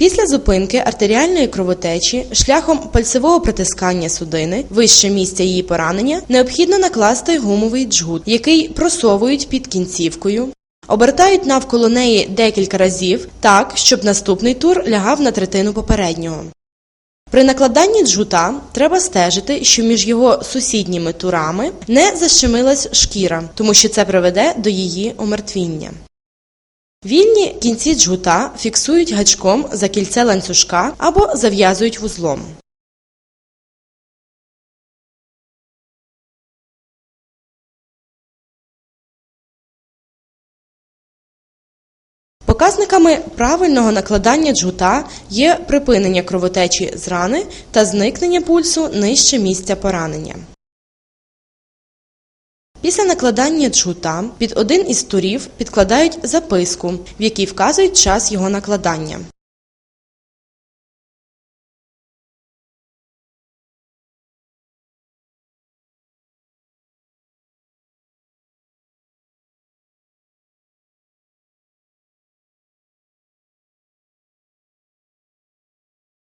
Після зупинки артеріальної кровотечі шляхом пальцевого притискання судини вище місця її поранення необхідно накласти гумовий джгут, який просовують під кінцівкою. Обертають навколо неї декілька разів так, щоб наступний тур лягав на третину попереднього. При накладанні джгута треба стежити, що між його сусідніми турами не защемилась шкіра, тому що це приведе до її омертвіння. Вільні кінці джгута фіксують гачком за кільце ланцюжка або зав'язують вузлом. Показниками правильного накладання джгута є припинення кровотечі з рани та зникнення пульсу нижче місця поранення. Після накладання джгута під один із турів підкладають записку, в якій вказують час його накладання.